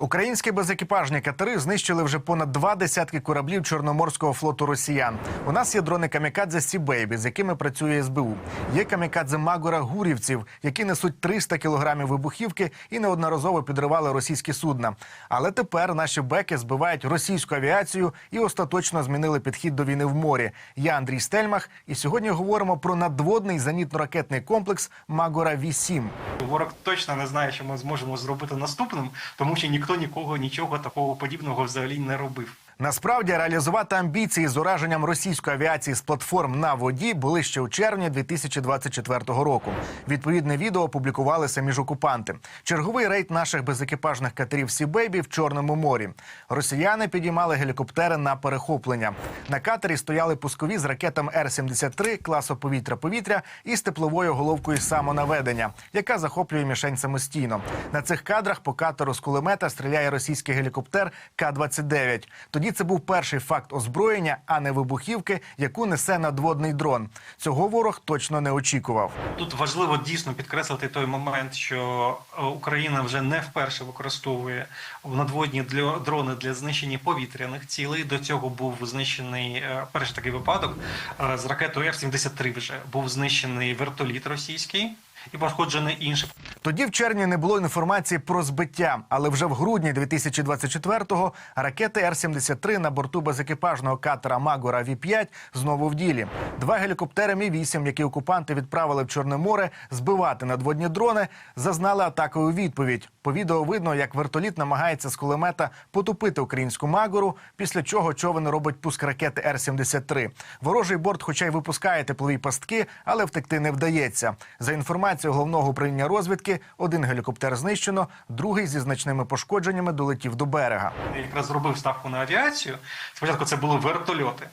Українські безекіпажні катери знищили вже понад два десятки кораблів Чорноморського флоту росіян. У нас є дрони камікадзе Сі Бейбі, з якими працює СБУ. Є камікадзе Магора гурівців, які несуть 300 кілограмів вибухівки і неодноразово підривали російські судна. Але тепер наші беки збивають російську авіацію і остаточно змінили підхід до війни в морі. Я Андрій Стельмах, і сьогодні говоримо про надводний зенітно-ракетний комплекс Магора 8 Ворог точно не знає, що ми зможемо зробити наступним, тому що ніхто нікого нічого такого подібного взагалі не робив. Насправді реалізувати амбіції з ураженням російської авіації з платформ на воді були ще у червні 2024 року. Відповідне відео опублікували самі ж окупанти. Черговий рейд наших безекіпажних катерів Сі Бейбі в Чорному морі. Росіяни підіймали гелікоптери на перехоплення. На катері стояли пускові з ракетами Р-73 класу повітря-повітря і з тепловою головкою самонаведення, яка захоплює мішень самостійно. На цих кадрах по катеру з кулемета стріляє російський гелікоптер К-29. Тоді це був перший факт озброєння, а не вибухівки, яку несе надводний дрон. Цього ворог точно не очікував. Тут важливо дійсно підкреслити той момент, що е, Україна вже не вперше використовує надводні дрони для знищення повітряних цілей. До цього був знищений е, перший такий випадок е, з ракетою Р-73 вже був знищений вертоліт російський і пошкоджений інший. Тоді в червні не було інформації про збиття, але вже в грудні 2024-го ракети Р-73 на борту безекіпажного катера Магора Ві-5 знову в ділі. Два гелікоптери Мі-8, які окупанти відправили в Чорне море збивати надводні дрони, зазнали атакою відповідь. По відео видно, як вертоліт намагається з кулемета потопити українську Магору, після чого човен робить пуск ракети Р-73. Ворожий борт, хоча й випускає теплові пастки, але втекти не вдається. За інформацією головного управління розвідки, один гелікоптер знищено, другий зі значними пошкодженнями долетів до берега. Я якраз зробив ставку на авіацію. Спочатку це були вертольоти.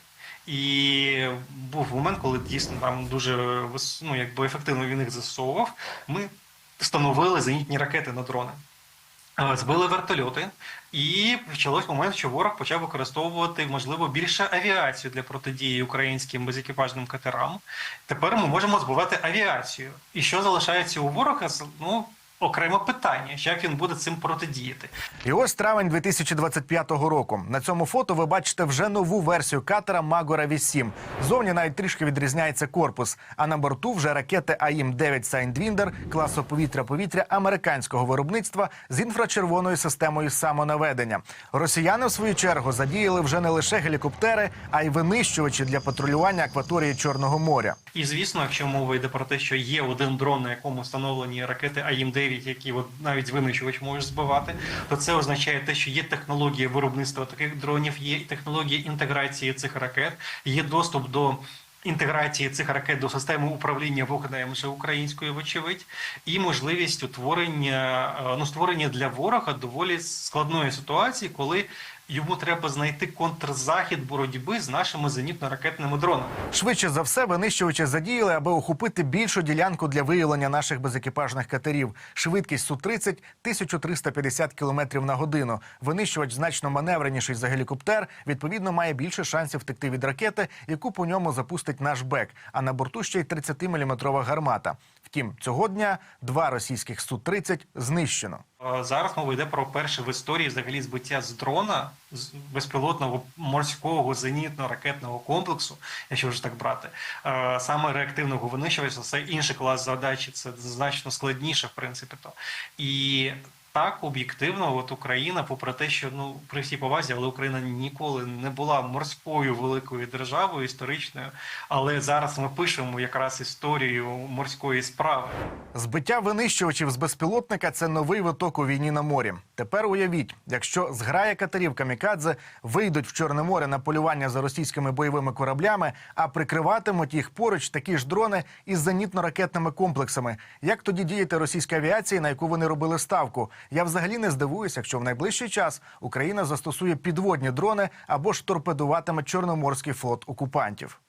І був момент, коли дійсно там дуже ну, якби ефективно він їх засовував. Ми встановили зенітні ракети на дрони. Збили вертольоти, і почалось момент, що ворог почав використовувати можливо більше авіацію для протидії українським безекіпажним катерам. Тепер ми можемо збивати авіацію. І що залишається у ворога? Ну окреме питання, як він буде цим протидіяти. І ось травень 2025 року. На цьому фото ви бачите вже нову версію катера Магора 8 Зовні навіть трішки відрізняється корпус. А на борту вже ракети АІМ 9 Сайндвіндер класу повітря-повітря американського виробництва з інфрачервоною системою самонаведення. Росіяни, в свою чергу, задіяли вже не лише гелікоптери, а й винищувачі для патрулювання акваторії Чорного моря. І звісно, якщо мова йде про те, що є один дрон, на якому встановлені ракети АІМ-9, які от навіть винищувач може збивати, то це означає те, що є технологія виробництва таких дронів, є технологія інтеграції цих ракет, є доступ до. Інтеграції цих ракет до системи управління вогнем вже української, вочевидь, і можливість утворення е, ну створення для ворога доволі складної ситуації, коли йому треба знайти контрзахід боротьби з нашими зенітно-ракетними дронами. Швидше за все, винищувачі задіяли, аби охопити більшу ділянку для виявлення наших безекіпажних катерів. Швидкість Су-30 – 1350 км на годину. Винищувач значно маневреніший за гелікоптер. Відповідно, має більше шансів втекти від ракети, яку по ньому запустить наш бек. А на борту ще й 30-мм гармата. Втім, цього дня два російських Су-30 знищено. Зараз мова йде про перше в історії взагалі збиття з дрона з безпілотного морського зенітно-ракетного комплексу, якщо вже так брати, е, саме реактивного винищувача, це інший клас задачі, це значно складніше, в принципі. то. І так, об'єктивно, от Україна, попри те, що ну при всій повазі, але Україна ніколи не була морською великою державою історичною. Але зараз ми пишемо якраз історію морської справи. Збиття винищувачів з безпілотника це новий виток у війні на морі. Тепер уявіть, якщо зграя катерів камікадзе вийдуть в Чорне море на полювання за російськими бойовими кораблями, а прикриватимуть їх поруч такі ж дрони із зенітно-ракетними комплексами. Як тоді діяти російській авіації, на яку вони робили ставку? Я взагалі не здивуюся, якщо в найближчий час Україна застосує підводні дрони або ж торпедуватиме Чорноморський флот окупантів.